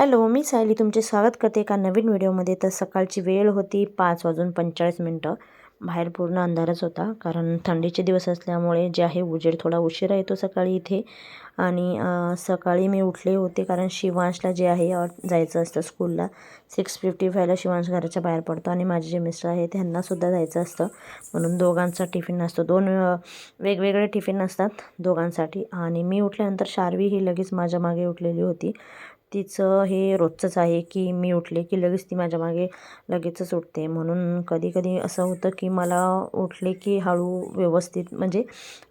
Hello मी सायली तुमचे स्वागत करते एका नवीन व्हिडिओमध्ये. तर सकाळची वेळ होती पाच वाजून पंचेचाळीस मिनटं. बाहेर पूर्ण अंधारच होता कारण थंडीचे दिवस असल्यामुळे जे आहे उजेड थोडा उशिरा येतो सकाळी इथे. आणि सकाळी मी उठले होते कारण शिवांशला जे आहे जायचं असतं स्कूलला. सिक्स फिफ्टी फायला शिवांश घराच्या बाहेर पडतो आणि माझे जे मिस्टर आहे त्यांनासुद्धा जायचं असतं. म्हणून दोघांचा टिफिन असतो दोन वेगवेगळे टिफिन असतात दोघांसाठी. आणि मी उठल्यानंतर शार्वी ही लगेच माझ्या मागे उठलेली होती. तिचं हे रोजचंच आहे की मी उठले की लगेच ती माझ्या मागे लगेचच उठते. म्हणून कधी कधी असं होतं की मला उठले की हळू व्यवस्थित म्हणजे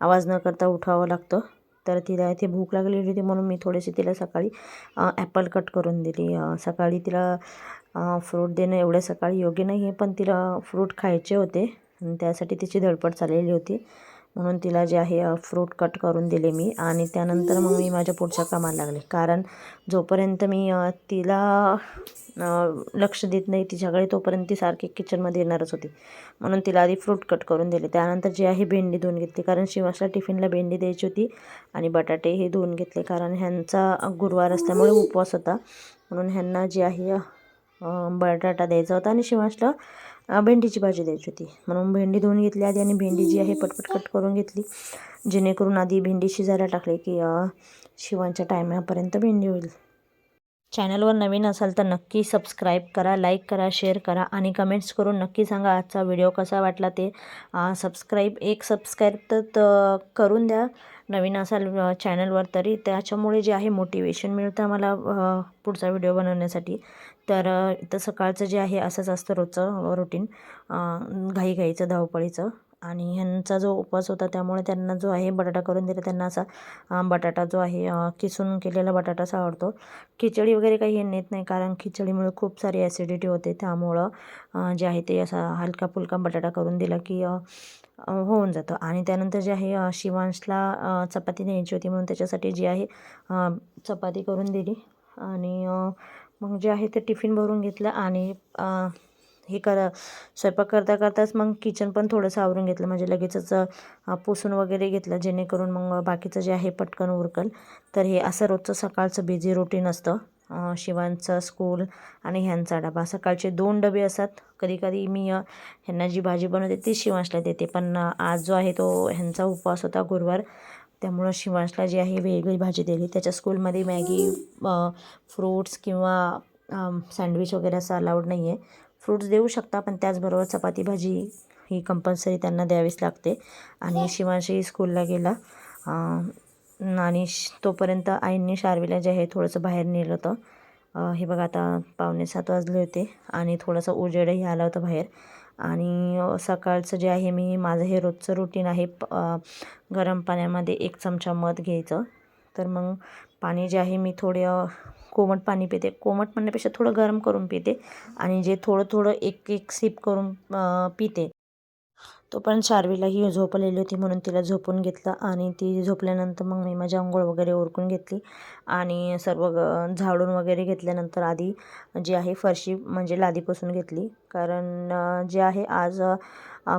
आवाज न करता उठावं लागतं. तर तिला इथे भूक लागलेली होती म्हणून मी थोडीशी तिला सकाळी ॲपल कट करून दिली. सकाळी तिला फ्रूट देणं एवढ्या सकाळी योग्य नाही आहे पण तिला फ्रूट खायचे होते. त्यासाठी तिची धडपड चाललेली होती. म्हणून तिला जे आहे फ्रूट कट करून दिले मी आणि त्यानंतर मग मी माझ्या पुढच्या कामाला लागले. कारण जोपर्यंत मी तिला लक्ष देत नाही तिच्याकडे तोपर्यंत ती सारखी किचनमध्ये येणारच होती. म्हणून तिला आधी फ्रूट कट करून दिले. त्यानंतर जे आहे भेंडी धुवून घेतली. कारण शिवासला टिफिनला भेंडी द्यायची होती आणि बटाटे हे धुवून घेतले. कारण ह्यांचा गुरुवार असल्यामुळे उपवास होता. म्हणून ह्यांना जे आहे बटाटा द्यायचा होता आणि शिवासला भेंडीची भाजी द्यायची होती. म्हणून भेंडी धुवून घेतली आधी आणि भेंडी जी आहे पटपट कट करून घेतली. जेणेकरून आधी भेंडी शिजायला टाकली की शिवांच्या टायमापर्यंत भेंडी होईल. चॅनलवर नवीन असाल तर नक्की सबस्क्राईब करा लाईक करा शेअर करा आणि कमेंट्स करून नक्की सांगा आजचा व्हिडिओ कसा वाटला ते. सबस्क्राईब एक सबस्क्राईब तर करून द्या. नवीन असाल चॅनलवर तरी. त्याच्यामुळे जे आहे मोटिवेशन मिळतं मला पुढचा व्हिडिओ बनवण्यासाठी. तर इथं सकाळचं जे आहे असंच असतं रोजचं रुटीन घाईघाईचं धावपळीचं. आणि ह्यांचा जो उपवास होता त्यामुळे त्यांना जो आहे बटाटा करून दिला. त्यांना असा बटाटा जो आहे किसून केलेला बटाटाच आवडतो. खिचडी वगैरे काही हे नेत नाही कारण खिचडीमुळे खूप सारी ॲसिडिटी होते. त्यामुळं जे आहे ते असा हलका फुलका बटाटा करून दिला की होऊन जातं. आणि त्यानंतर जे आहे शिवांशला चपाती न्यायची होती म्हणून त्याच्यासाठी जी आहे चपाती करून दिली. आणि मग जे आहे ते टिफिन भरून घेतलं आणि हे कर स्वयंपाक करता करताच मग किचन पण थोडंसं आवरून घेतलं. म्हणजे लगेचच पुसून वगैरे घेतलं जेणेकरून मग बाकीचं जे आहे पटकन उरकल. तर हे असं रोजचं सकाळचं बिझी रुटीन असतं. शिवांचं स्कूल आणि ह्यांचा डबा. सकाळचे दोन डबे असतात. कधी कधी मी ह्यांना जी भाजी बनवते ती शिवांशला देते. पण आज जो आहे तो ह्यांचा उपवास होता गुरुवार. त्यामुळं शिवांशला जी आहे वेगळी भाजी दिली. त्याच्या स्कूलमध्ये मॅगी फ्रूट्स किंवा सँडविच वगैरे असं अलाउड नाही आहे फ्रूट्स देऊ शकता पण त्याचबरोबर चपाती भाजी ही कंपल्सरी त्यांना द्यावीच लागते. आणि शिवांशही स्कूलला गेला आणि श- तोपर्यंत आईंनी शार्वीला जे आहे थोडंसं बाहेर नेलं होतं. हे बघा आता पावणे सात वाजले होते आणि थोडंसं उजेडही आलं होतं बाहेर. आणि सकाळचं जे आहे मी माझं हे रोजचं रुटीन आहे प- गरम पाण्यामध्ये एक चमचा मध घ्यायचं. तर मग पाणी जे आहे मी थोडे कोमट पाणी पिते. कोमट म्हणण्यापेक्षा थोडं गरम करून पिते. आणि जे थोडं थोडं एक एक सिप करून पिते. तो पण शार्वीला शार्वीलाही झोपलेली होती म्हणून तिला झोपून घेतलं आणि ती झोपल्यानंतर मग मी माझी आंघोळ वगैरे ओरकून घेतली आणि सर्व ग झाडून वगैरे घेतल्यानंतर आधी जी आहे फरशी म्हणजे लादी पुसून घेतली. कारण जे आहे आज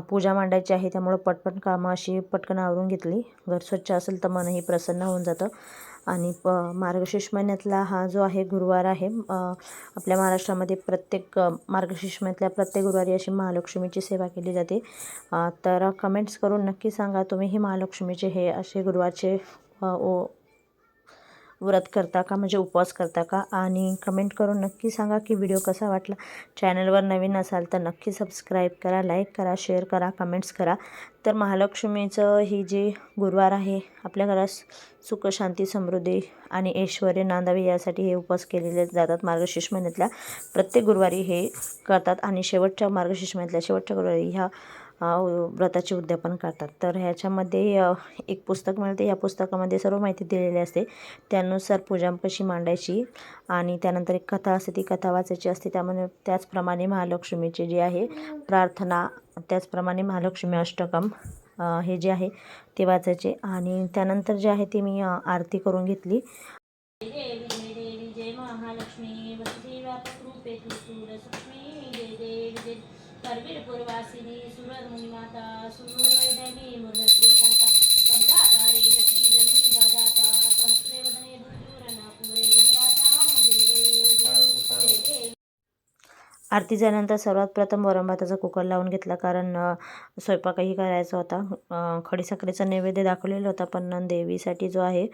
पूजा मांडायची आहे त्यामुळं पटपट कामं अशी पटकन आवरून घेतली. घर स्वच्छ असेल तर मनही प्रसन्न होऊन जातं. आणि प मार्गशीर्ष महिन्यातला हा जो आहे गुरुवार आहे आपल्या महाराष्ट्रामध्ये प्रत्येक मार्गशीर्ष महिन्यातल्या प्रत्येक गुरुवारी अशी महालक्ष्मीची सेवा केली जाते. तर कमेंट्स करून नक्की सांगा तुम्ही हे महालक्ष्मीचे हे असे गुरुवारचे ओ व्रत करता का म्हणजे उपवास करता का? आणि कमेंट करून नक्की सांगा की व्हिडिओ कसा वाटला. चॅनलवर नवीन असाल तर नक्की सबस्क्राईब करा लाईक करा शेअर करा कमेंट्स करा. तर महालक्ष्मीचं ही जे गुरुवार आहे आपल्या घरात सुख शांती समृद्धी आणि ऐश्वर्य नांदावे यासाठी हे उपवास केलेले जातात मार्गशीर्ष महिन्यातल्या. प्रत्येक गुरुवारी हे करतात आणि शेवटच्या मार्गशीर्ष महिन्यातल्या शेवटच्या गुरुवारी ह्या व्रताचे उद्यापन करतात. तर ह्याच्यामध्ये एक पुस्तक मिळते. या पुस्तकामध्ये सर्व माहिती दिलेली असते. त्यानुसार पूजा कशी मांडायची आणि त्यानंतर एक कथा असते. ती कथा वाचायची असते. त्यामध्ये त्याचप्रमाणे महालक्ष्मीची जी आहे प्रार्थना त्याचप्रमाणे महालक्ष्मी अष्टकम हे जे आहे ते वाचायचे. आणि त्यानंतर जे आहे ते मी आरती करून घेतली. जय महालक्ष्मी. करवीरपुरवासिनी सुरधुनी माता सुरवैदेवी मुरहत्ये कांता कमलाकारे जटी जमी आरती झाल्यानंतर सर्वात प्रथम वरण भाताचा कुकर लावून घेतला कारण स्वयंपाकही करायचा होता. खडीसाखरेचा नैवेद्य दाखवलेला होता पण देवीसाठी जो आहे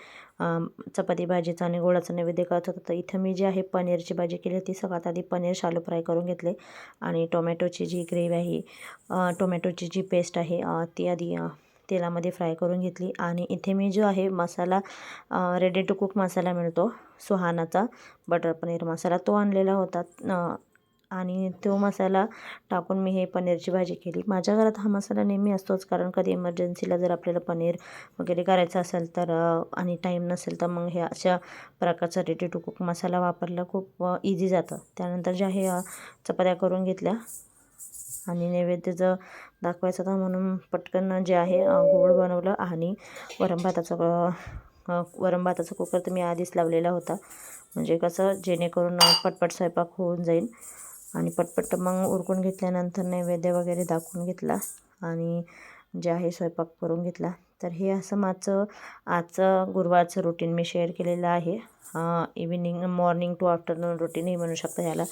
चपाती भाजीचा आणि गोळाचा नैवेद्य करत होता. तर इथं मी जी आहे पनीरची भाजी केली ती सगळ्यात आधी पनीर शालो फ्राय करून घेतले आणि टोमॅटोची जी ग्रेव्ही आहे टोमॅटोची जी पेस्ट आहे ती आधी तेलामध्ये फ्राय करून घेतली. आणि इथे मी जो आहे masala ready to cook masala मिळतो सुहानाचा बटर पनीर मसाला तो आणलेला होता. आणि तो मसाला टाकून मी हे पनीरची भाजी केली. माझ्या घरात हा मसाला नेहमी असतोच कारण कधी इमर्जन्सीला जर आपल्याला पनीर वगैरे करायचं असेल तर आणि टाईम नसेल तर मग हे अशा प्रकारचा रेडी टू कुक मसाला वापरला खूप इझी जातं. त्यानंतर जे आहे चपात्या करून घेतल्या आणि नैवेद्याचं दाखवायचं होता म्हणून पटकन जे आहे गोड बनवलं आणि वरण भाताचं वरम वरण भाताचा कुकर तर मी आधीच लावलेला होता. म्हणजे कसं जेणेकरून पटपट स्वयंपाक होऊन जाईल. आणि पटपट मग उरकून घेतल्यानंतर नैवेद्य वगैरे दाखवून घेतला आणि जे आहे स्वयंपाक करून घेतला. तर हे असं माझं आजचं गुरुवारचं रुटीन मी शेअर केलेलं आहे. इव्हिनिंग मॉर्निंग टू आफ्टरनून रुटीनही म्हणू शकता ह्याला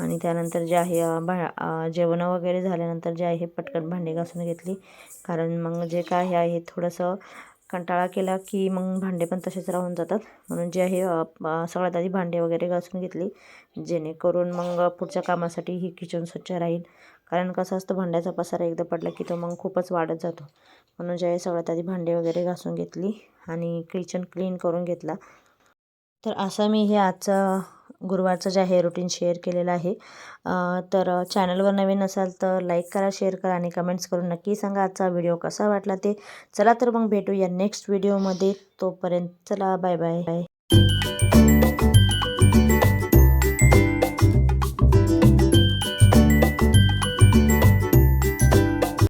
आणि त्यानंतर जे आहे भा जेवणं वगैरे झाल्यानंतर जे आहे पटकन भांडी घासून घेतली. कारण मग जे काय आहे थोडंसं कंटाळा केला की मग भांडे पण तसेच राहून जातात. म्हणून जे आहे सगळ्यात आधी भांडे वगैरे घासून घेतली. जेणेकरून मग पुढच्या कामासाठी ही किचन स्वच्छ राहील. कारण कसं असतं भांड्याचा पसारा एकदा पडला की तो मग खूपच वाढत जातो. म्हणून जे आहे सगळ्यात आधी भांडे वगैरे घासून घेतली आणि किचन क्लीन करून घेतला. तर असं मी हे आजचं गुरुवारचं जे आहे रुटीन शेअर केलेलं आहे. तर चॅनलवर नवीन असाल तर लाईक करा शेअर करा आणि कमेंट्स करून नक्की सांगा आजचा व्हिडिओ कसा वाटला ते. चला तर मग भेटूया नेक्स्ट व्हिडिओमध्ये तोपर्यंत चला बाय बाय बाय